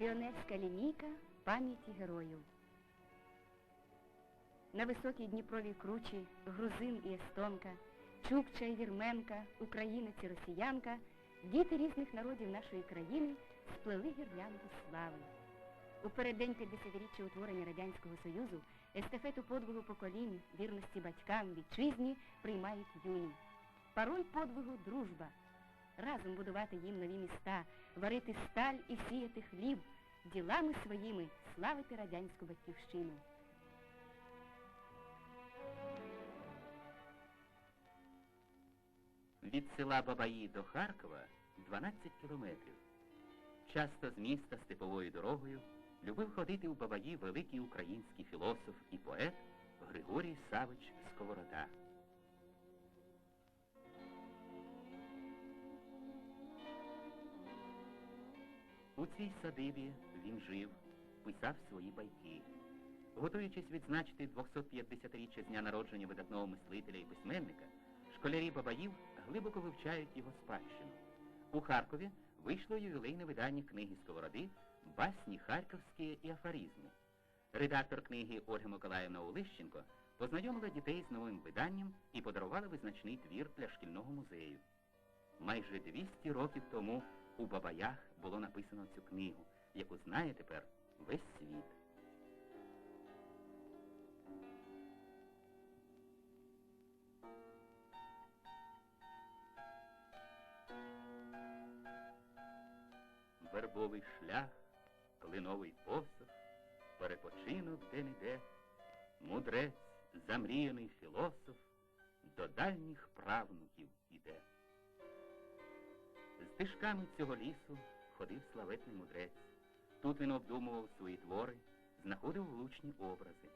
Піонерська лінійка пам'яті героїв. На високій Дніпровій кручі грузин і естонка, чукча і вірменка, українець і росіянка, діти різних народів нашої країни сплели гірлянду слави. У переддень 50-річчя утворення Радянського Союзу естафету подвигу поколінь, вірності батькам, вітчизні приймають юні. Пароль подвигу дружба. Разом будувати їм нові міста, варити сталь і сіяти хліб, ділами своїми славити радянську батьківщину. Від села Бабаї до Харкова 12 кілометрів. Часто з міста степовою дорогою любив ходити у Бабаї великий український філософ і поет Григорій Савич Сковорода. У цій садибі він жив, писав свої байки. Готуючись відзначити 250-річчя з дня народження видатного мислителя і письменника, школярі Бабаїв глибоко вивчають його спадщину. У Харкові вийшло ювілейне видання книги Сковороди Басні харківські і афоризми. Редактор книги Ольга Миколаївна Олищенко познайомила дітей з новим виданням і подарувала визначний твір для шкільного музею. Майже 200 років тому у Бабаях було написано цю книгу, яку знає тепер весь світ. Вербовий шлях, клиновий посох, перепочинок де-не-де, мудрець, замріяний філософ, до дальніх правнуків іде. Стежками цього лісу ходив славетний мудрець. Тут він обдумував свої твори, знаходив влучні образи.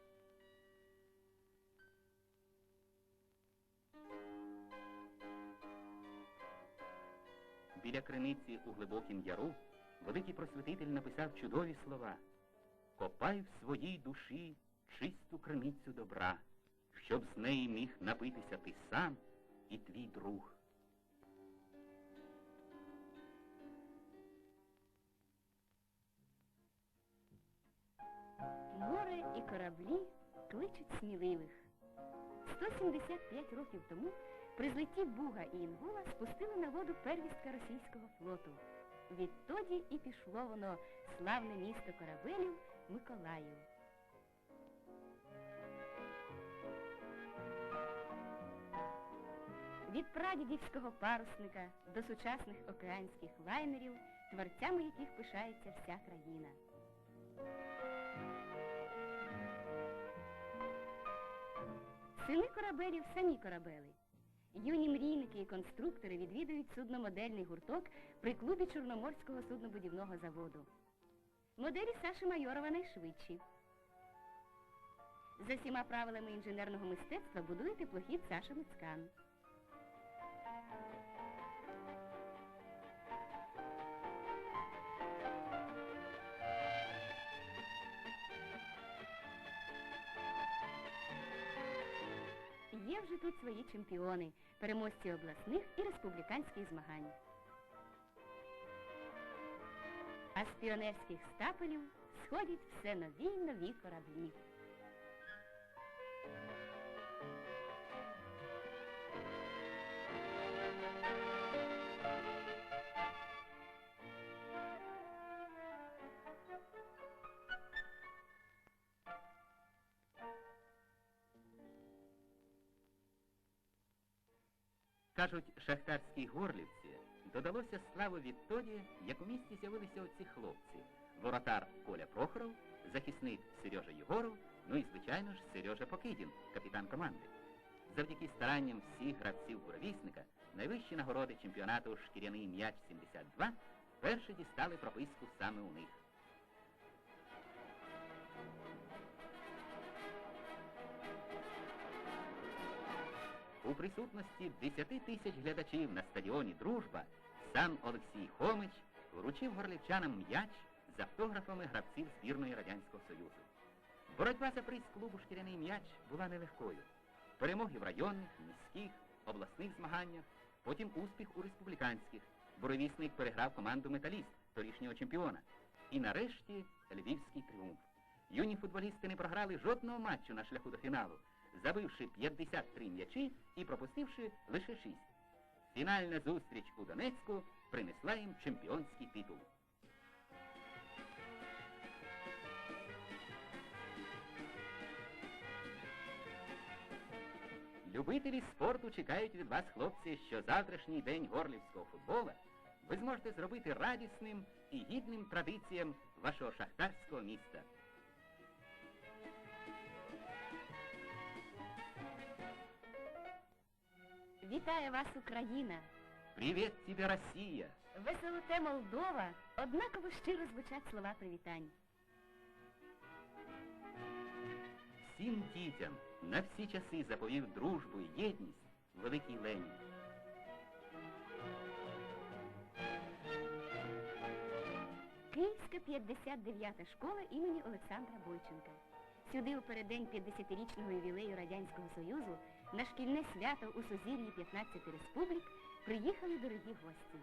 Біля криниці у глибокім яру великий просвітитель написав чудові слова. Копай в своїй душі чисту криницю добра, щоб з неї міг напитися ти сам і твій друг. Море і кораблі кличуть сміливих. 175 років тому при злитті Буга і Інгула спустили на воду первістка російського флоту. Відтоді і пішло воно славне місто корабелів Миколаїв. Від прадідівського парусника до сучасних океанських лайнерів, творцями яких пишається вся країна. Сини корабелів самі корабели. Юні мрійники і конструктори відвідують судномодельний гурток при клубі Чорноморського суднобудівного заводу. Моделі Саші Майорова найшвидші. За всіма правилами інженерного мистецтва будує теплохід Саша Мицкан. Вже тут свої чемпіони, переможці обласних і республіканських змагань. А з піонерських стапелів сходять все нові й нові кораблі. Кажуть, шахтарській горлівці додалося слави відтоді, як у місті з'явилися оці хлопці. Воротар Коля Прохоров, захисник Сережа Єгоров, ну і, звичайно ж, Сережа Покидін, капітан команди. Завдяки старанням всіх гравців буровісника найвищі нагороди чемпіонату «Шкіряний м'яч 72» вперше дістали прописку саме у них. У присутності 10 тисяч глядачів на стадіоні Дружба сам Олексій Хомич вручив горлівчанам м'яч з автографами гравців збірної Радянського Союзу. Боротьба за приз клубу «Шкіряний м'яч» була нелегкою. Перемоги в районних, міських, обласних змаганнях, потім успіх у республіканських. Боровісник переграв команду «Металіст» торішнього чемпіона. І нарешті львівський тріумф. Юні футболісти не програли жодного матчу на шляху до фіналу, забивши 53 м'ячі і пропустивши лише 6. Фінальна зустріч у Донецьку принесла їм чемпіонський титул. Любителі спорту чекають від вас, хлопці, що завтрашній день горлівського футбола ви зможете зробити радісним і гідним традиціям вашого шахтарського міста. Вітає вас Україна! Привіт тебе, Росія! Веселоте Молдова! Однаково щиро звучать слова привітань. Всім дітям на всі часи заповів дружбу і єдність великий Ленін. Київська 59-та школа імені Олександра Бойченка. Сюди у переддень 50-річного ювілею Радянського Союзу на шкільне свято у сузір'ї 15 республік приїхали дорогі гості.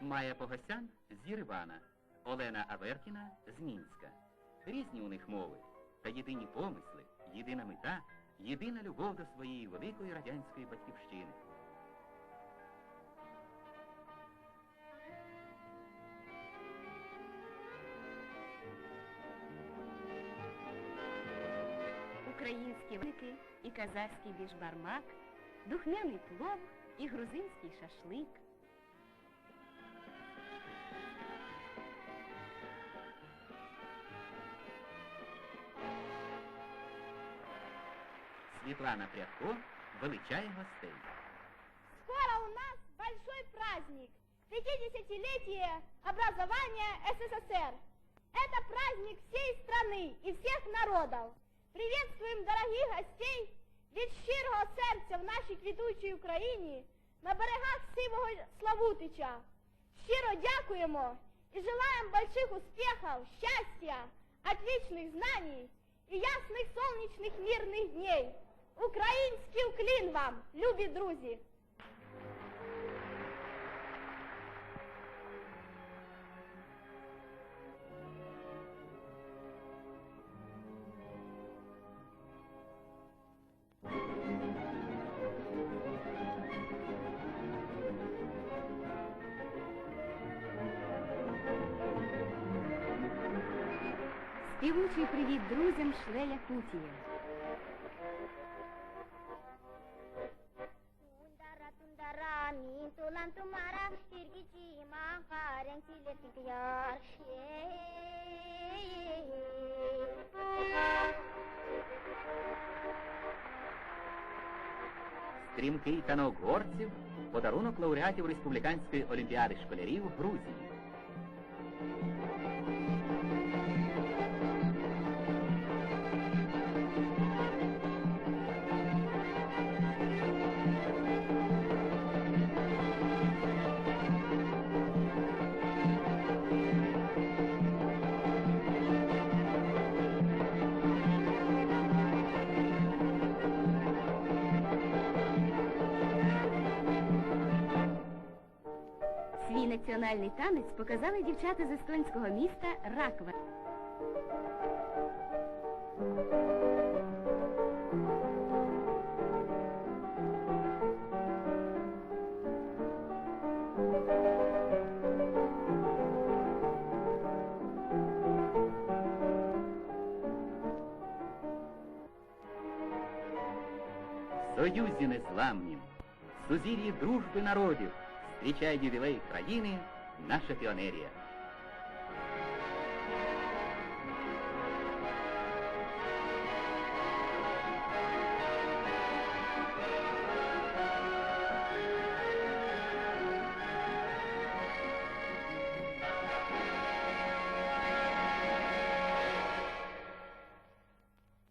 Майя Погосян з Єревана, Олена Аверкіна з Мінська. Різні у них мови, та єдині помисли, єдина мета, єдина любов до своєї великої радянської батьківщини. Українські вики і казахський біжбармак, духмяний плов і грузинський шашлик. Світлана Прядко величає гостей. Скоро у нас большой праздник. 50-летие образования СССР. Это праздник всей страны и всех народов. Приветствуем дорогих нашій квітучій Україні на берегах сивого Славутича. Щиро дякуємо і желаем больших успехов, счастья, отличных знаний і ясних сонячних мирних дней. Український уклін вам, любі друзі! Співучий привіт друзям шле Якутія. Min tulan tumara irgi cima kareng cilet tikyar Стрімкий танок горців подарунок лауреатів Республіканської олімпіади школярів Грузії. Свій національний танець показали дівчата з естонського міста Раква. В Союзі незламнім, в сузір'ї дружби народів зустрічає ювілей країни наша піонерія.